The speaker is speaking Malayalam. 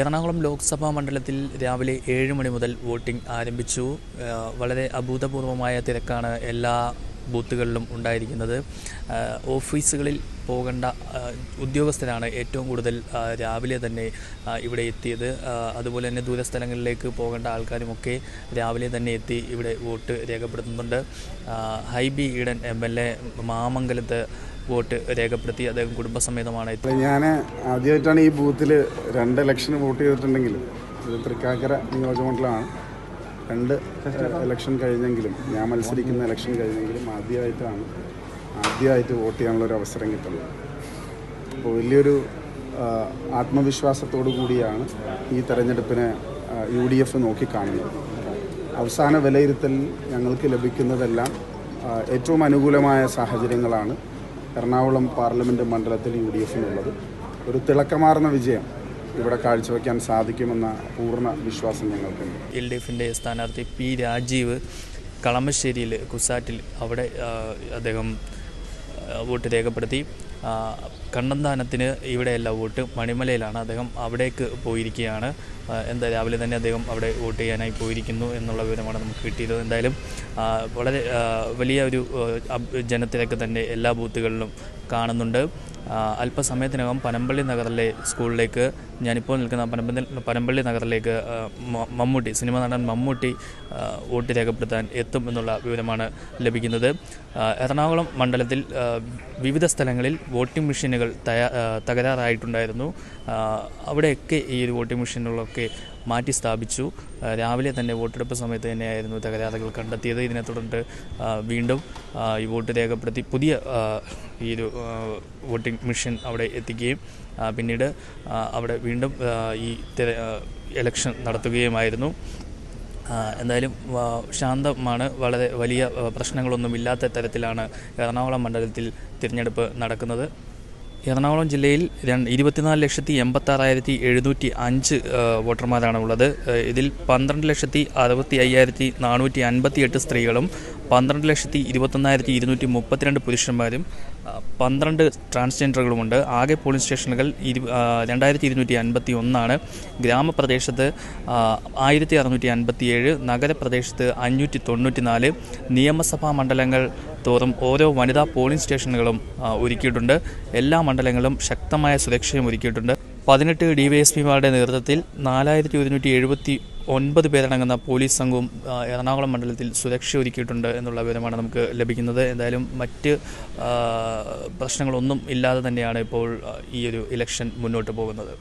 എറണാകുളം ലോക്സഭാ മണ്ഡലത്തിൽ രാവിലെ ഏഴ് മണി മുതൽ വോട്ടിംഗ് ആരംഭിച്ചു. വളരെ അഭൂതപൂർവമായ തിരക്കാണ് എല്ലാ ബൂത്തുകളിലും ഉണ്ടായിരിക്കുന്നത്. ഓഫീസുകളിൽ പോകേണ്ട ഉദ്യോഗസ്ഥരാണ് ഏറ്റവും കൂടുതൽ രാവിലെ തന്നെ ഇവിടെ എത്തിയത്. അതുപോലെ തന്നെ ദൂരസ്ഥലങ്ങളിലേക്ക് പോകേണ്ട ആൾക്കാരുമൊക്കെ രാവിലെ തന്നെ എത്തി ഇവിടെ വോട്ട് രേഖപ്പെടുത്തുന്നുണ്ട്. Hibi Eden M L A മാമംഗലത്ത് വോട്ട് രേഖപ്പെടുത്തി അദ്ദേഹം കുടുംബസമേതമാണ് ഞാൻ ആദ്യമായിട്ടാണ് ഈ ബൂത്തിൽ രണ്ട് ഇലക്ഷന് വോട്ട് ചെയ്തിട്ടുണ്ടെങ്കിൽ തൃക്കാക്കര നിയോജകമണ്ഡലമാണ്. രണ്ട് ഇലക്ഷൻ കഴിഞ്ഞെങ്കിലും ഞാൻ മത്സരിക്കുന്ന ഇലക്ഷൻ കഴിഞ്ഞെങ്കിലും ആദ്യമായിട്ടാണ് ആദ്യമായിട്ട് വോട്ട് ചെയ്യാനുള്ള ഒരു അവസരം കിട്ടുന്നത്. അപ്പോൾ വലിയൊരു ആത്മവിശ്വാസത്തോടു കൂടിയാണ് ഈ തെരഞ്ഞെടുപ്പിനെ യു ഡി എഫ് നോക്കിക്കാണുന്നത്. അവസാന വിലയിരുത്തൽ ഞങ്ങൾക്ക് ലഭിക്കുന്നതെല്ലാം ഏറ്റവും അനുകൂലമായ സാഹചര്യങ്ങളാണ് എറണാകുളം പാർലമെന്റ് മണ്ഡലത്തിൽ യു ഡി എഫിനുള്ളത്. ഒരു തിളക്കമാർന്ന വിജയം. ഇവിടെ കാഴ്ചവെക്കാൻ സാധിക്കുമെന്ന പൂർണ വിശ്വാസം ഞങ്ങൾക്കുണ്ട്. എൽ ഡി എഫിന്റെ സ്ഥാനാർത്ഥി പി രാജീവ് കളമശ്ശേരിയിൽ കുസാറ്റിൽ അവിടെ അദ്ദേഹം വോട്ട് രേഖപ്പെടുത്തി. കണ്ണന്താനത്തിന് ഇവിടെയല്ല വോട്ട് മണിമലയിലാണ് അദ്ദേഹം അവിടേക്ക് പോയിരിക്കുകയാണ്. എന്താ രാവിലെ തന്നെ അദ്ദേഹം അവിടെ വോട്ട് ചെയ്യാനായി പോയിരിക്കുന്നു എന്നുള്ള വിവരമാണ് നമുക്ക് കിട്ടിയത് എന്തായാലും വളരെ വലിയ ഒരു ജനത്തിലൊക്കെ തന്നെ എല്ലാ ബൂത്തുകളിലും കാണുന്നുണ്ട്. അല്പസമയത്തിനകം പനമ്പള്ളി നഗറിലെ സ്കൂളിലേക്ക് ഞാനിപ്പോൾ നിൽക്കുന്ന പനമ്പള്ളി പനമ്പള്ളി നഗറിലേക്ക് മമ്മൂട്ടി സിനിമ നടൻ മമ്മൂട്ടി വോട്ട് രേഖപ്പെടുത്താൻ എത്തും എന്നുള്ള വിവരമാണ് ലഭിക്കുന്നത്. എറണാകുളം മണ്ഡലത്തിൽ വിവിധ സ്ഥലങ്ങളിൽ വോട്ടിംഗ് മെഷീനുകൾ തകരാറായിട്ടുണ്ടായിരുന്നു. അവിടെയൊക്കെ ഈ ഒരു വോട്ടിംഗ് മെഷീനുകളൊക്കെ മാറ്റി സ്ഥാപിച്ചു. രാവിലെ തന്നെ വോട്ടെടുപ്പ് സമയത്ത് തന്നെയായിരുന്നു തകരാറുകൾ കണ്ടെത്തിയത്. ഇതിനെ തുടർന്ന് വീണ്ടും ഈ വോട്ട് രേഖപ്പെടുത്തി പുതിയ ഈ ഒരു വോട്ടിംഗ് മെഷീൻ അവിടെ എത്തിക്കുകയും പിന്നീട് അവിടെ വീണ്ടും ഈ ഇലക്ഷൻ നടത്തുകയുമായിരുന്നു. എന്തായാലും ശാന്തമാണ്. വളരെ വലിയ പ്രശ്നങ്ങളൊന്നും ഇല്ലാത്ത തരത്തിലാണ് എറണാകുളം മണ്ഡലത്തിൽ തിരഞ്ഞെടുപ്പ് നടക്കുന്നത്. എറണാകുളം ജില്ലയിൽ ഇരുപത്തിനാല് ലക്ഷത്തി എൺപത്താറായിരത്തി എഴുന്നൂറ്റി അഞ്ച് വോട്ടർമാരാണ് ഉള്ളത് ഇതിൽ പന്ത്രണ്ട് ലക്ഷത്തി അറുപത്തി അയ്യായിരത്തി നാനൂറ്റി അൻപത്തി എട്ട് സ്ത്രീകളും പന്ത്രണ്ട് ലക്ഷത്തി ഇരുപത്തൊന്നായിരത്തി ഇരുന്നൂറ്റി മുപ്പത്തിരണ്ട് പുരുഷന്മാരും പന്ത്രണ്ട് ട്രാൻസ്ജെൻഡറുകളുമുണ്ട്. ആകെ പോളിംഗ് സ്റ്റേഷനുകൾ ഇരു രണ്ടായിരത്തി ഇരുന്നൂറ്റി അൻപത്തി ഒന്നാണ് ഗ്രാമപ്രദേശത്ത് ആയിരത്തി അറുന്നൂറ്റി അൻപത്തി ഏഴ് നഗരപ്രദേശത്ത് അഞ്ഞൂറ്റി തൊണ്ണൂറ്റി നാല് നിയമസഭാ മണ്ഡലങ്ങൾ തോറും ഓരോ വനിതാ പോളിംഗ് സ്റ്റേഷനുകളും ഒരുക്കിയിട്ടുണ്ട്. എല്ലാ മണ്ഡലങ്ങളും ശക്തമായ സുരക്ഷയും ഒരുക്കിയിട്ടുണ്ട്. പതിനെട്ട് ഡി വൈ എസ് പിമാരുടെ നേതൃത്വത്തിൽ നാലായിരത്തി ഒരുന്നൂറ്റി എഴുപത്തി ഒൻപത് പേരടങ്ങുന്ന പോലീസ് സംഘവും എറണാകുളം മണ്ഡലത്തിൽ സുരക്ഷ ഒരുക്കിയിട്ടുണ്ട് എന്നുള്ള വിവരമാണ് നമുക്ക് ലഭിക്കുന്നത്. എന്തായാലും മറ്റ് പ്രശ്നങ്ങളൊന്നും ഇല്ലാതെ തന്നെയാണ് ഇപ്പോൾ ഈ ഒരു ഇലക്ഷൻ മുന്നോട്ട് പോകുന്നത്.